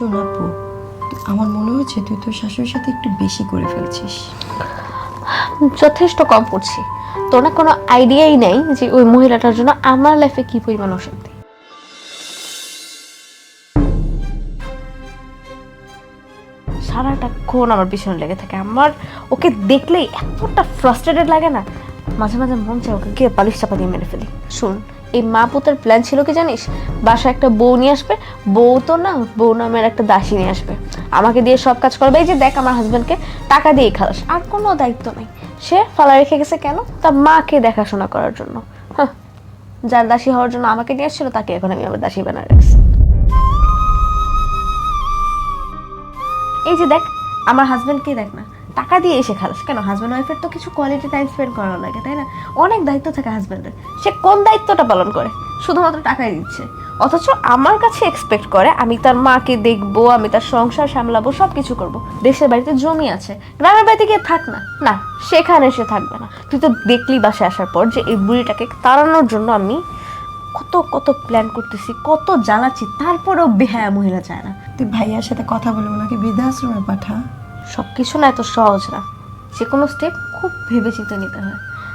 শোন আপু আমার মনে হচ্ছে তুই তোর শাশুড়ির সাথে একটু বেশি করে ফেলছিস। যথেষ্ট কম করছি। তোর না কোনো আইডিয়াই নেই যে ওই মহিলাটার জন্য আমার লাইফে কি পরিমাণ অশান্তি। সারাটাক্ষণ আমার পিছনে লেগে থাকে। আমার ওকে দেখলেই এতটা ফ্রাস্ট্রেটেড লাগে না মাঝে মাঝে মন চায় ওকে গিয়ে পালিশ চাপা দিয়ে মেরে ফেলি। শুন এই মা পুতের প্ল্যান ছিল কি জানিস? বাসায় একটা বউ নিয়ে আসবে, বউ তো না, বউ নামের একটা দাসী নিয়ে আসবে। আমাকে দিয়ে সব কাজ করবে, এই যে দেখ আমার হাজবেন্ডকে টাকা দিয়ে খালাস। আর কোনো দায়িত্ব নেই। সে ফালা রেখে গেছে কেন? তার মাকে দেখাশোনা করার জন্য। হ্যাঁ যার দাসী হওয়ার জন্য আমাকে নিয়ে আসছিল, তাকে এখন আমি আমার দাসী বানায় রাখছি। এই যে দেখ, আমার হাজবেন্ডকে দেখ না। টাকা দিয়ে এসে খালাস। কেন? হাজব্যান্ড ওয়াইফের তো কিছু কোয়ালিটি টাইম স্পেন্ড করা লাগে, তাই না? অনেক দায়িত্ব থাকে হাজব্যান্ডের সে কোন দায়িত্বটা পালন করে? শুধুমাত্র টাকাই দিচ্ছে। অথচ আমার কাছে এক্সপেক্ট করে, আমি তার মাকে দেখব, আমি তার সংসার সামলাবো সব কিছু করব। দেশের বাড়িতে জমি আছে। গ্রামের বাড়িতে গিয়ে থাক না। না, সেখানে সে থাকবে না। তুই তো দেখলি বাসায় আসার পর যে এই বুড়িটাকে তাড়ানোর জন্য আমি কত কত প্ল্যান করতেছি, কত জ্বালাচ্ছি, তারপরেও বেহায়া মহিলা চায় না। তুই ভাইয়ার সাথে কথা বলে ওনাকে বৃদ্ধাশ্রমে পাঠা। সব কিছু না এত সহজ না। যে কোনো স্টেপ খুব ভেবে চিন্তে নিতে হয়।